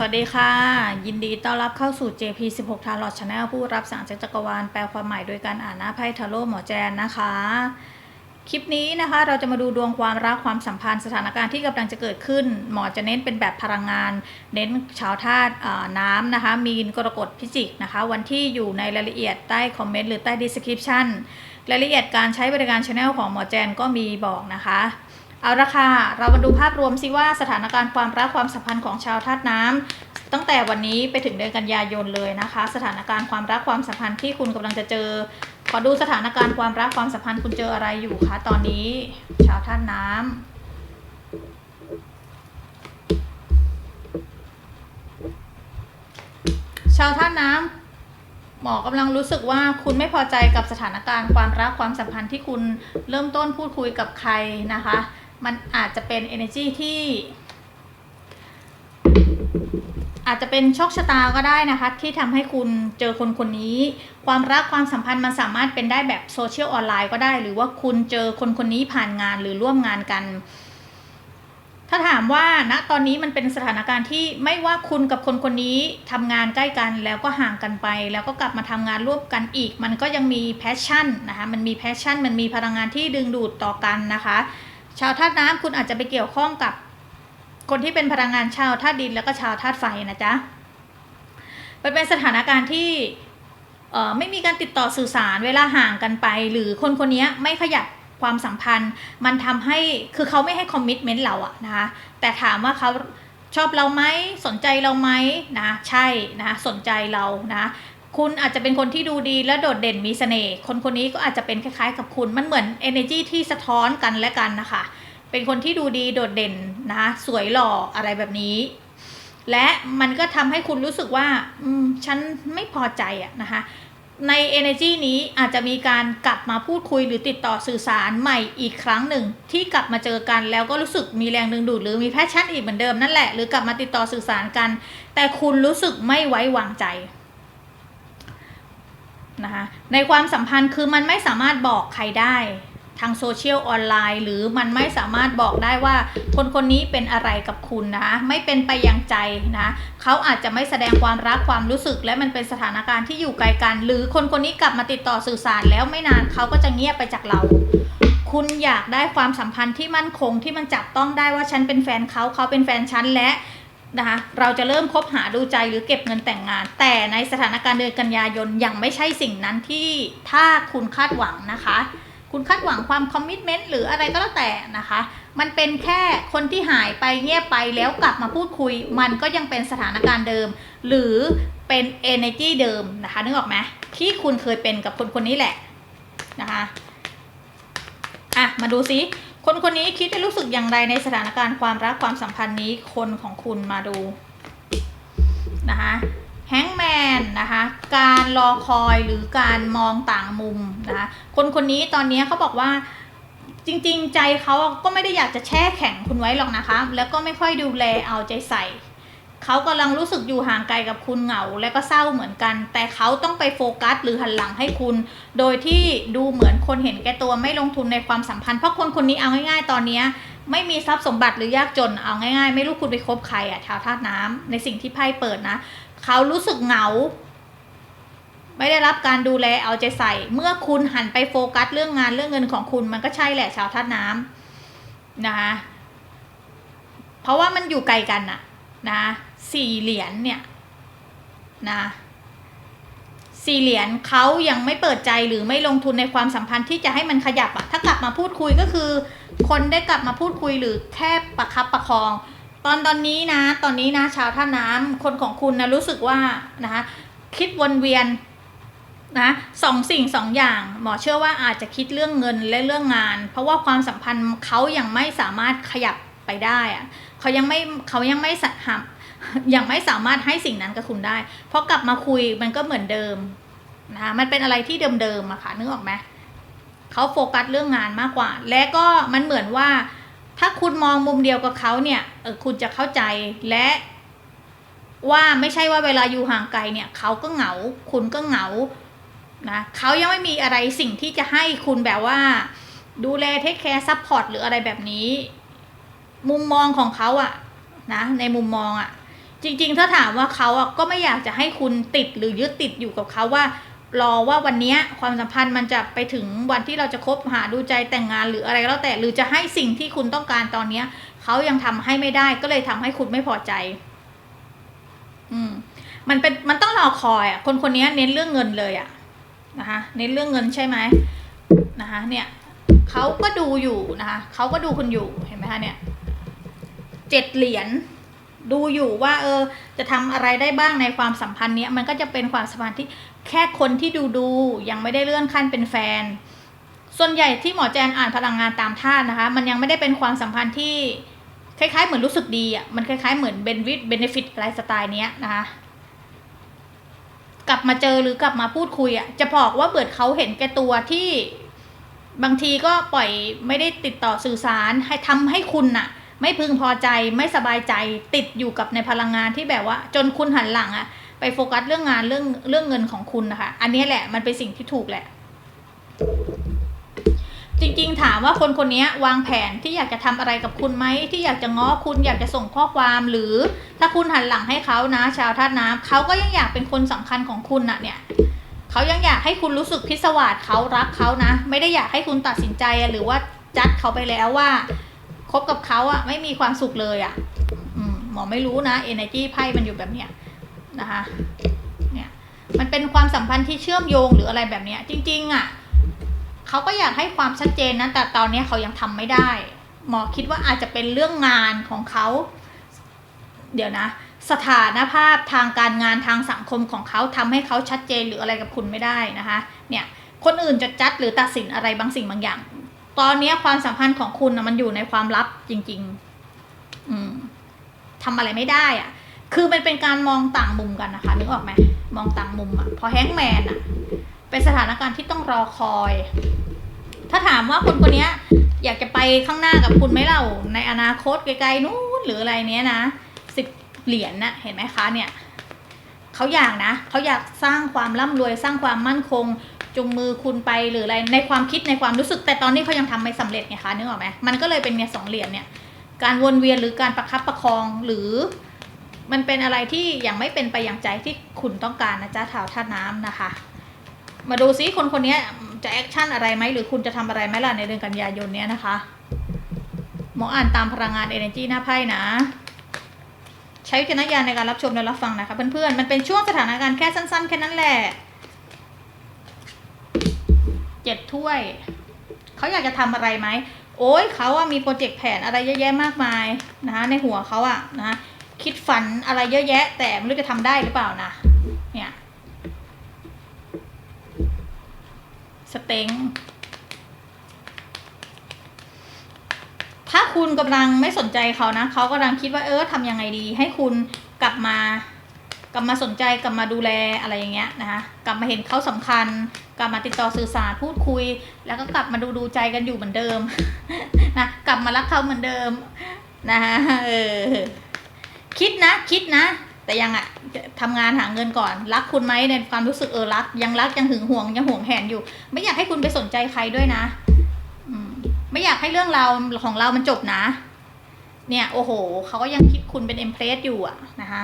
สวัสดีค่ะ ยินดีต้อนรับเข้าสู่ JP16 ทาร์ลอ Channel ผู้รับสั่งจากจักรวาลแปลความหมายโดยการอ่านหน้าไพ่ทาโร่หมอแจนนะคะ คลิปนี้นะคะเราจะมาดูดวงความรักความสัมพันธ์สถานการณ์ที่กำลังจะเกิดขึ้น หมอจะเน้นเป็นแบบพลังงาน เน้นชาวธาตุน้ำนะคะ มีนกรกฎพิจิกนะคะ วันที่อยู่ในรายละเอียดใต้คอมเมนต์หรือใต้ description รายละเอียดการใช้บริการ Channel ของหมอแจนก็มีบอกนะคะ เอาละค่ะ เรามาดูภาพรวมซิว่าสถานการณ์ความรักความสัมพันธ์ของชาวธาตุน้ำตั้งแต่วันนี้ไปถึงเดือนกันยายนเลยนะคะ สถานการณ์ความรักความสัมพันธ์ที่คุณกำลังจะเจอ ขอดูสถานการณ์ความรักความสัมพันธ์คุณเจออะไรอยู่คะตอนนี้ ชาวธาตุน้ำชาวธาตุน้ำหมอกำลังรู้สึกว่าคุณไม่พอใจกับสถานการณ์ความรักความสัมพันธ์ที่คุณเริ่มต้นพูดคุยกับใครนะคะ มันอาจจะเป็น energy ที่ อาจจะเป็นโชคชะตาก็ได้นะคะ ที่ทำให้คุณเจอคนคนนี้ ความรักความสัมพันธ์มันสามารถเป็นได้แบบโซเชียลออนไลน์ก็ได้ หรือว่าคุณเจอคนคนนี้ผ่านงานหรือร่วมงานกัน ถ้าถามว่าณตอนนี้มันเป็นสถานการณ์ที่ไม่ว่าคุณกับคนคนนี้ทำงานใกล้กันแล้วก็ห่างกันไป แล้วก็กลับมาทำงานร่วมกันอีก มันก็ยังมีแพชชั่นนะคะมันมีแพชชั่น มันมีพลังงานที่ดึงดูดต่อกันนะคะ ชาวธาตุน้ำคุณอาจจะไปเกี่ยวข้องกับ คนที่เป็นพลังงานชาวธาตุดินแล้วก็ชาวธาตุไฟนะจ๊ะมันเป็นสถานการณ์ที่ไม่มีการติดต่อสื่อสารเวลาห่างกันไป หรือคนคนนี้ไม่ขยับความสัมพันธ์ มันทำให้คือเขาไม่ให้คอมมิชเมนต์เราอะนะคะแต่ถามว่าเขาชอบเราไหมสนใจเราไหมนะใช่นะสนใจเรานะ คุณอาจจะเป็นคนที่ดูดีและโดดเด่นมีเสน่ห์คนคนนี้ก็อาจจะเป็นคล้ายๆ กับคุณมันเหมือน energy ที่สะท้อนกันและกันนะคะ เป็นคนที่ดูดีโดดเด่นนะคะสวยหล่ออะไรแบบนี้ และมันก็ทำให้คุณรู้สึกว่าอืมฉันไม่พอใจอะนะคะใน energy นี้อาจจะมีการกลับมาพูดคุยหรือติดต่อสื่อสารใหม่อีกครั้งหนึ่ง ที่กลับมาเจอกันแล้วก็รู้สึกมีแรงดึงดูดหรือมีแพชชั่นอีกเหมือนเดิมนั่นแหละหรือกลับมาติดต่อสื่อสารกัน แต่คุณรู้สึกไม่ไว้วางใจ นะคะในความสัมพันธ์คือมันไม่สามารถบอกใครได้ทางโซเชียลออนไลน์ หรือมันไม่สามารถบอกได้ว่าคนคนนี้เป็นอะไรกับคุณนะ ไม่เป็นไปอย่างใจนะเขาอาจจะไม่แสดงความรักความรู้สึก และมันเป็นสถานการณ์ที่อยู่ไกลกัน หรือคนคนนี้กลับมาติดต่อสื่อสารแล้วไม่นานเขาก็จะเงียบไปจากเรา คุณอยากได้ความสัมพันธ์ที่มั่นคงที่มันจับต้องได้ว่าฉันเป็นแฟนเขาเขาเป็นแฟนฉันและ นะคะเราจะเริ่มคบหาดูใจหรือเก็บเงินแต่งงาน แต่ในสถานการณ์เดือนกันยายนยังไม่ใช่สิ่งนั้นที่ถ้าคุณคาดหวังนะคะ คุณคาดหวังความคอมมิชเมนต์หรืออะไรก็แล้วแต่นะคะ มันเป็นแค่คนที่หายไปเงียบไปแล้วกลับมาพูดคุย มันก็ยังเป็นสถานการณ์เดิม หรือเป็น energy เดิมนะคะนึกออกไหมที่คุณเคยเป็นกับคนคนนี้แหละนะคะอะมาดูซิ คนคนนี้คิดและรู้สึกอย่างไรในสถานการณ์ความรักความสัมพันธ์นี้คนของคุณมาดูนะคะแฮงแมนนะคะการรอคอยหรือการมองต่างมุมนะคะคนคนนี้ตอนนี้เขาบอกว่าจริงๆ ใจเขาก็ไม่ได้อยากจะแช่แข็งคุณไว้หรอกนะคะ แล้วก็ไม่ค่อยดูแลเอาใจใส่ เขากำลังรู้สึกอยู่ห่างไกลกับคุณเหงาและก็เศร้าเหมือนกัน แต่เขาต้องไปโฟกัสหรือหันหลังให้คุณ โดยที่ดูเหมือนคนเห็นแก่ตัวไม่ลงทุนในความสัมพันธ์เพราะคนคนนี้เอาง่ายๆ ตอนนี้ไม่มีทรัพย์สมบัติหรือยากจนเอาง่ายๆ ไม่รู้คุณไปคบใครอะชาวธาตุน้ำในสิ่งที่ไพ่เปิดนะ เขารู้สึกเหงา ไม่ได้รับการดูแลเอาใจใส่ เมื่อคุณหันไปโฟกัสเรื่องงานเรื่องเงินของคุณ มันก็ใช่แหละชาวธาตุน้ำนะคะเพราะว่ามันอยู่ไกลกันอะนะ สี่เหรียญเนี่ยนะสี่เหรียญเขายังไม่เปิดใจหรือไม่ลงทุนในความสัมพันธ์ที่จะให้มันขยับอะถ้ากลับมาพูดคุยก็คือ คนได้กลับมาพูดคุยหรือแค่ประคับประคอง ตอนตอนนี้นะ ตอนนี้นะ ชาวท่าน้ำคนของคุณนะรู้สึกว่านะคะคิดวนเวียนนะสองสิ่งสองอย่าง หมอเชื่อว่าอาจจะคิดเรื่องเงินและเรื่องงาน เพราะว่าความสัมพันธ์เขายังไม่สามารถขยับไปได้อะเขายังไม่เขายังไม่สาม ยังไม่สามารถให้สิ่งนั้นกับคุณได้ เพราะกลับมาคุยมันก็เหมือนเดิมนะคะมันเป็นอะไรที่เดิมๆอะค่ะนึกออกไหมเขาโฟกัสเรื่องงานมากกว่า และก็มันเหมือนว่า ถ้าคุณมองมุมเดียวกับเขาเนี่ยเออคุณจะเข้าใจและว่าไม่ใช่ว่าเวลาอยู่ห่างไกลเนี่ยเขาก็เหงา คุณก็เหงานะเขายังไม่มีอะไรสิ่งที่จะให้คุณแบบว่า ดูแลเทคแคร์ซัพพอร์ตหรืออะไรแบบนี้ มุมมองของเขาอะนะในมุมมองอะ จริง ๆ ถ้าถามว่าเขาอะก็ไม่อยากจะให้คุณติดหรือยึดติดอยู่กับเขาว่า รอว่าวันนี้ความสัมพันธ์มันจะไปถึงวันที่เราจะคบหาดูใจแต่งงานหรืออะไรก็แล้วแต่หรือจะให้สิ่งที่คุณต้องการตอนเนี้ยเขายังทำให้ไม่ได้ก็เลยทำให้คุณไม่พอใจ อืม มันเป็นมันต้องรอคอยอะคนคนนี้เน้นเรื่องเงินเลยอะนะคะเน้นเรื่องเงินใช่ไหมนะคะเนี่ยเขาก็ดูอยู่นะคะเขาก็ดูคุณอยู่เห็นไหมคะเนี่ยเจ็ดเหรียญ ดูอยู่ว่าเออจะทำอะไรได้บ้างในความสัมพันธ์เนี้ยมันก็จะเป็นความสัมพันธ์ที่แค่คนที่ดูดูยังไม่ได้เลื่อนขั้นเป็นแฟน ส่วนใหญ่ที่หมอแจนอ่านพลังงานตามธาตุนะคะ มันยังไม่ได้เป็นความสัมพันธ์ที่คล้ายๆ เหมือนรู้สึกดีอะมันคล้ายๆเหมือนเบนวิทเบนฟิตอะไรสไตล์เนี้ยนะคะกลับมาเจอหรือกลับมาพูดคุยอะจะบอกว่าเบิดเขาเห็นแก่ตัวที่บางทีก็ปล่อยไม่ได้ติดต่อสื่อสารให้ทำให้คุณน่ะ ไม่พึงพอใจไม่สบายใจติดอยู่กับในพลังงานที่แบบว่า จนคุณหันหลังอะไปโฟกัสเรื่องงานเรื่องเรื่องเงินของคุณนะคะ อันนี้แหละมันเป็นสิ่งที่ถูกแหละ จริงๆ ถามว่าคนคนนี้วางแผนที่อยากจะทำอะไรกับคุณไหมที่อยากจะง้อคุณอยากจะส่งข้อความหรือ ถ้าคุณหันหลังให้เขานะ ชาวธาตุน้ำเขาก็ยังอยากเป็นคนสำคัญของคุณน่ะเนี่ยเขายังอยากให้คุณรู้สึกพิศวาสเขารักเขานะ ไม่ได้อยากให้คุณตัดสินใจหรือว่าจัดเขาไปแล้วว่า คบกับเขาอะไม่มีความสุขเลยอะอมหมอไม่รู้นะ energy ไพ่มันอยู่แบบเนี้ยนะคะเนี่ยมันเป็นความสัมพันธ์ที่เชื่อมโยงหรืออะไรแบบเนี้ย จริง ๆอะเขาก็อยากให้ความชัดเจนนะแต่ตอนนี้เขายังทำไม่ได้ หมอคิดว่าอาจจะเป็นเรื่องงานของเขา เดี๋ยวนะ สถานภาพทางการงานทางสังคมของเขาทำให้เขาชัดเจนหรืออะไรกับคุณไม่ได้นะคะ เนี่ยคนอื่นจะจัดหรือตัดสินอะไรบางสิ่งบางอย่าง ตอนนี้ความสัมพันธ์ของคุณนะมันอยู่ในความลับจริง ๆ อืมทำอะไรไม่ได้อะคือมันเป็นการมองต่างมุมกันนะคะนึกออกไหมมองต่างมุมอะพอแฮงแมนอะเป็นสถานการณ์ที่ต้องรอคอย ถ้าถามว่าคนคนนี้อยากจะไปข้างหน้ากับคุณไหมเล่าในอนาคตไกลๆนู้นหรืออะไรเนี้ยนะสิบเหรียญนะเห็นไหมคะเนี่ยเขาอยากนะเขาอยากสร้างความร่ำรวยสร้างความมั่นคง จุงมือคุณไปหรืออะไรในความคิดในความรู้สึก แต่ตอนนี้เขายังทำไม่สำเร็จไงคะนึกออกไหมมันก็เลยเป็นเนี่ยสองเหรียญเนี่ย การวนเวียนหรือการประคับประคองหรือ มันเป็นอะไรที่ยังไม่เป็นไปอย่างใจที่คุณต้องการนะจ๊ะท้าวท่าน้ำนะคะ มาดูซิคนคนนี้จะแอคชั่นอะไรไหมหรือคุณจะทำอะไรไหมล่ะในเดือนกันยายนเนี้ยนะคะหมออ่านตามพลังงาน energy หน้าไพ่นะใช้วิจารณญาณในการรับชมและรับฟังนะคะเพื่อนๆ มันเป็นช่วงสถานการณ์แค่สั้นๆ แค่นั้นแหละ เจ็ดถ้วย เขาอยากจะทำอะไรไหม โอ้ยเขาอะมีโปรเจกต์แผนอะไรเยอะแยะมากมายนะคะในหัวเขาอะนะคิดฝันอะไรเยอะแยะ แต่ไม่รู้จะทำได้หรือเปล่านะ เนี่ยสเต็งถ้าคุณกำลังไม่สนใจเขานะเขากำลังคิดว่าเออทำยังไงดี ให้คุณกลับมา กลับมาสนใจกลับมาดูแลอะไรอย่างเงี้ยนะคะกลับมาเห็นเขาสำคัญ กลับมาติดต่อสื่อสารพูดคุย แล้วก็กลับมาดูดูใจกันอยู่เหมือนเดิมนะกลับมารักเขาเหมือนเดิมนะคะเออคิดนะคิดนะ แต่ยังอะทำงานหาเงินก่อน รักคุณไหมในความรู้สึกเออรัก ยังรักยังหึงหวงยังห่วงแหนอยู่ ไม่อยากให้คุณไปสนใจใครด้วยนะไม่อยากให้เรื่องราวของเรามันจบนะ เนี่ยโอ้โหเขาก็ยังคิดคุณเป็นเอ็มเพรสอยู่อะนะคะ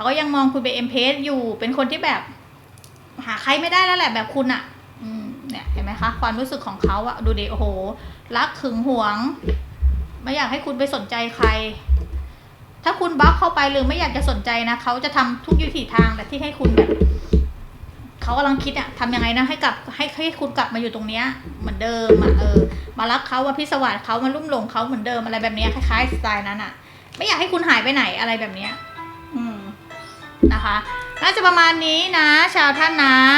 เขาก็ยังมองคุณเป็นเอ็มเพสอยู่ เป็นคนที่แบบ หาใครไม่ได้แล้วแหละแบบคุณอะอืมเนี่ยเห็นไหมคะ ความรู้สึกของเขาอะดูดิโอ้โห รักหึงหวง ไม่อยากให้คุณไปสนใจใคร ถ้าคุณบล็อกเข้าไปหรือไม่อยากจะสนใจนะเขาจะทำทุกยุทธีทางแหละที่ให้คุณแบบเขากำลังคิดอะทำยังไงนะให้กลับให้ให้คุณกลับมาอยู่ตรงเนี้ยเหมือนเดิมอะเออ มารักเขาว่าพิศวาสเขามาลุ่มหลงเขาเหมือนเดิมอะไรแบบเนี้ยคล้ายๆสไตล์นั้นอะไม่อยากให้คุณหายไปไหนอะไรแบบเนี้ย นะคะ น่าจะประมาณนี้นะ ชาวท่าน้ำ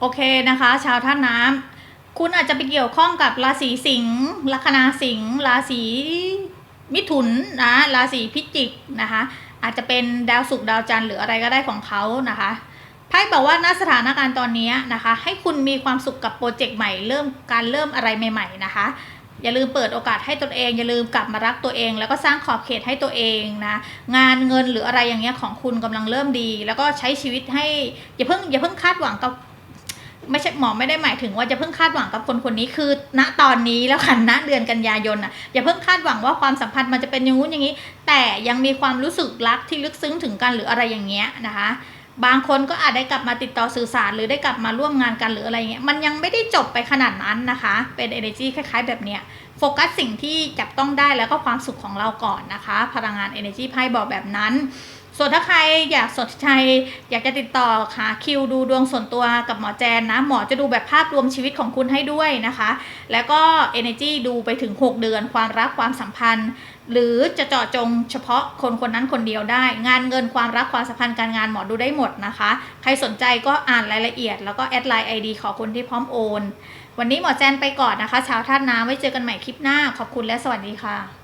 โอเคนะคะ ชาวท่าน้ำคุณอาจจะไปเกี่ยวข้องกับราศีสิงห์ลัคนาสิงห์ราศีมิถุนนะราศีพิจิกนะคะ อาจจะเป็นดาวศุกร์ดาวจันทร์หรืออะไรก็ได้ของเขานะคะไพ่บอกว่าณสถานการณ์ตอนนี้นะคะ ให้คุณมีความสุขกับโปรเจกต์ใหม่เริ่มการเริ่มอะไรใหม่ ๆ นะคะ อย่าลืมเปิดโอกาสให้ตนเอง อย่าลืมกลับมารักตัวเอง แล้วก็สร้างขอบเขตให้ตัวเองนะงานเงินหรืออะไรอย่างเงี้ยของคุณกำลังเริ่มดี แล้วก็ใช้ชีวิตให้อย่าเพิ่งอย่าเพิ่งคาดหวังกับไม่ใช่หมอไม่ได้หมายถึงว่าจะเพิ่งคาดหวังกับคนคนนี้คือ ณตอนนี้แล้วค่ะณเดือนกันยายนอะอย่าเพิ่งคาดหวังว่าความสัมพันธ์มันจะเป็นอย่างงู้นอย่างนี้ แต่ยังมีความรู้สึกรักที่ลึกซึ้งถึงกันหรืออะไรอย่างเงี้ยนะคะ บางคนก็อาจได้กลับมาติดต่อสื่อสาร หรือได้กลับมาร่วมงานกันหรืออะไรเงี้ยมันยังไม่ได้จบไปขนาดนั้นนะคะ เป็น energy คล้าย ๆ แบบเนี้ยโฟกัสสิ่งที่จับต้องได้แล้วก็ความสุขของเราก่อนนะคะ พลังงาน energy ไพ่บอกแบบนั้น ส่วนถ้าใครอยากสนใจอยากจะติดต่อหาคิวดูดวงส่วนตัวกับหมอแจนนะ หมอจะดูแบบภาพรวมชีวิตของคุณให้ด้วยนะคะ แล้วก็ energy ดูไปถึง 6 เดือน ความรักความสัมพันธ์ หรือจะเจาะจงเฉพาะคนคนนั้นคนเดียวได้ งานเงินความรักความสัมพันธ์การงานหมอดูได้หมดนะคะ ใครสนใจก็อ่านรายละเอียด แล้วก็แอดไลน์ ID ขอคนที่พร้อมโอน วันนี้หมอแจนไปก่อนนะคะเช้าท่านน้ำไว้เจอกันใหม่คลิปหน้าขอบคุณและสวัสดีค่ะ